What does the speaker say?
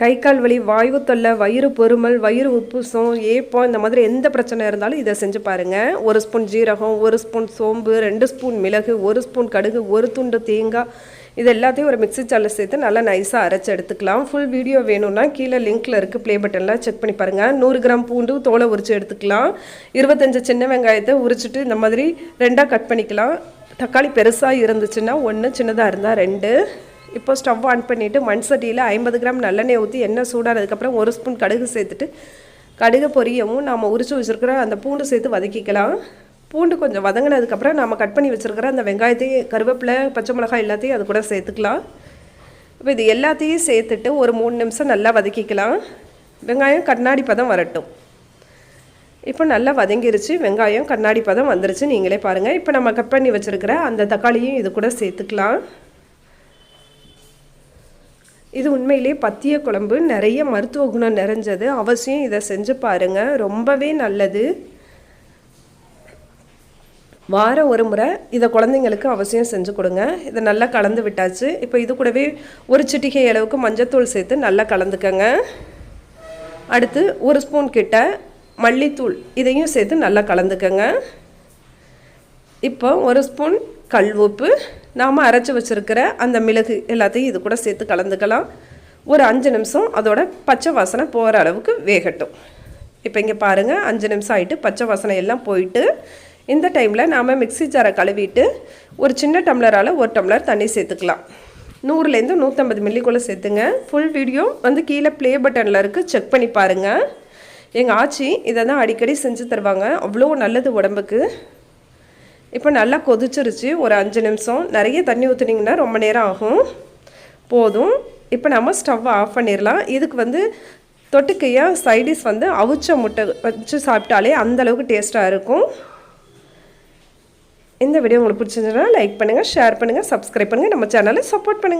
கை கால் வலி வாய்வு தொல்லை வயிறு பொறுமல் வயிறு உப்புசம் ஏப்பம் இந்த மாதிரி எந்த பிரச்சனை இருந்தாலும் இதை செஞ்சு பாருங்கள் ஒரு ஸ்பூன் ஜீரகம் ஒரு ஸ்பூன் சோம்பு ரெண்டு ஸ்பூன் மிளகு ஒரு ஸ்பூன் கடுகு ஒரு துண்டு தேங்காய். இது எல்லாத்தையும் ஒரு மிக்ஸி சாலில் சேர்த்து நல்லா நைஸாக அரைச்சி எடுத்துக்கலாம். ஃபுல் வீடியோ வேணும்னா கீழே லிங்க்கில் இருக்குது ப்ளே பட்டன்லாம் செக் பண்ணி பாருங்கள் நூறு கிராம் பூண்டு தோலை உரித்து எடுத்துக்கலாம். இருபத்தஞ்சு சின்ன வெங்காயத்தை உரிச்சிட்டு இந்த மாதிரி ரெண்டாக கட் பண்ணிக்கலாம். தக்காளி பெருசாக இருந்துச்சுன்னா ஒன்று சின்னதாக இருந்தால் ரெண்டு. இப்போ ஸ்டவ் ஆன் பண்ணிவிட்டு மண் சட்டியில் ஐம்பது கிராம் நல்லெண்ணெய் ஊற்றி எண்ணெய் சூடானதுக்கப்புறம் ஒரு ஸ்பூன் கடுகு சேர்த்துட்டு கடுகு பொரியவும் நாம் உரிச்சு வச்சுருக்கிற அந்த பூண்டு சேர்த்து வதக்கிக்கலாம். பூண்டு கொஞ்சம் வதங்கினதுக்கப்புறம் நம்ம கட் பண்ணி வச்சுருக்கிற அந்த வெங்காயத்தையும் கருவேப்பிலை பச்சை மிளகாய் எல்லாத்தையும் அது கூட சேர்த்துக்கலாம். இப்போ இது எல்லாத்தையும் சேர்த்துட்டு ஒரு மூணு நிமிஷம் நல்லா வதக்கிக்கலாம். வெங்காயம் கண்ணாடி பதம் வரட்டும். இப்போ நல்லா வதங்கிருச்சு வெங்காயம் கண்ணாடி பதம் வந்துருச்சு. நீங்களே பாருங்கள் இப்போ நம்ம கட் பண்ணி வச்சுருக்கிற அந்த தக்காளியும் இது கூட சேர்த்துக்கலாம். இது உண்மையிலே பத்திய குழம்பு நிறைய மருத்துவ குணம் நிறைஞ்சது. அவசியம் இதை செஞ்சு பாருங்கள் ரொம்பவே நல்லது. வாரம் ஒரு முறை இதை குழந்தைங்களுக்கு அவசியம் செஞ்சு கொடுங்க. இதை நல்லா கலந்து விட்டாச்சு. இப்போ இது கூடவே ஒரு சிட்டிகை அளவுக்கு மஞ்சத்தூள் சேர்த்து நல்லா கலந்துக்கங்க. அடுத்து ஒரு ஸ்பூன் கிட்ட மல்லித்தூள் இதையும் சேர்த்து நல்லா கலந்துக்கங்க. இப்போ ஒரு ஸ்பூன் கல் உப்பு. நாம் அரைச்சி வச்சுருக்கிற அந்த மிளகு எல்லாத்தையும் இது கூட சேர்த்து கலந்துக்கலாம். ஒரு அஞ்சு நிமிஷம் அதோட பச்சை வாசனை போகிற அளவுக்கு வேகட்டும். இப்போ இங்கே பாருங்கள் அஞ்சு நிமிஷம் ஆகிட்டு பச்சை வாசனை எல்லாம் போயிட்டு இந்த டைமில் நாம் மிக்சி ஜாரை கழுவிட்டு ஒரு சின்ன டம்ளரால் ஒரு டம்ளர் தண்ணி சேர்த்துக்கலாம். நூறுலேருந்து நூற்றம்பது மில்லிக்குள்ளே சேர்த்துங்க. ஃபுல் வீடியோ வந்து கீழே ப்ளே பட்டனில் இருக்குது செக் பண்ணி பாருங்கள் எங்கள் ஆச்சி இதை தான் அடிக்கடி செஞ்சு தருவாங்க. அவ்வளோ நல்லது உடம்புக்கு. இப்போ நல்லா கொதிச்சிருச்சு. ஒரு அஞ்சு நிமிஷம். நிறைய தண்ணி ஊற்றுனீங்கன்னா ரொம்ப நேரம் ஆகும். போதும். இப்போ நம்ம ஸ்டவ்வை ஆஃப் பண்ணிடலாம். இதுக்கு வந்து தொட்டுக்கையாக சைடிஸ் வந்து அவிச்ச முட்டை வச்சு சாப்பிட்டாலே அந்தளவுக்கு டேஸ்ட்டாக இருக்கும். இந்த வீடியோ உங்களுக்கு பிடிச்சிருந்ததுன்னா லைக் பண்ணுங்கள் ஷேர் பண்ணுங்கள் சப்ஸ்கிரைப் பண்ணுங்கள் நம்ம சேனலை சப்போர்ட் பண்ணுங்கள்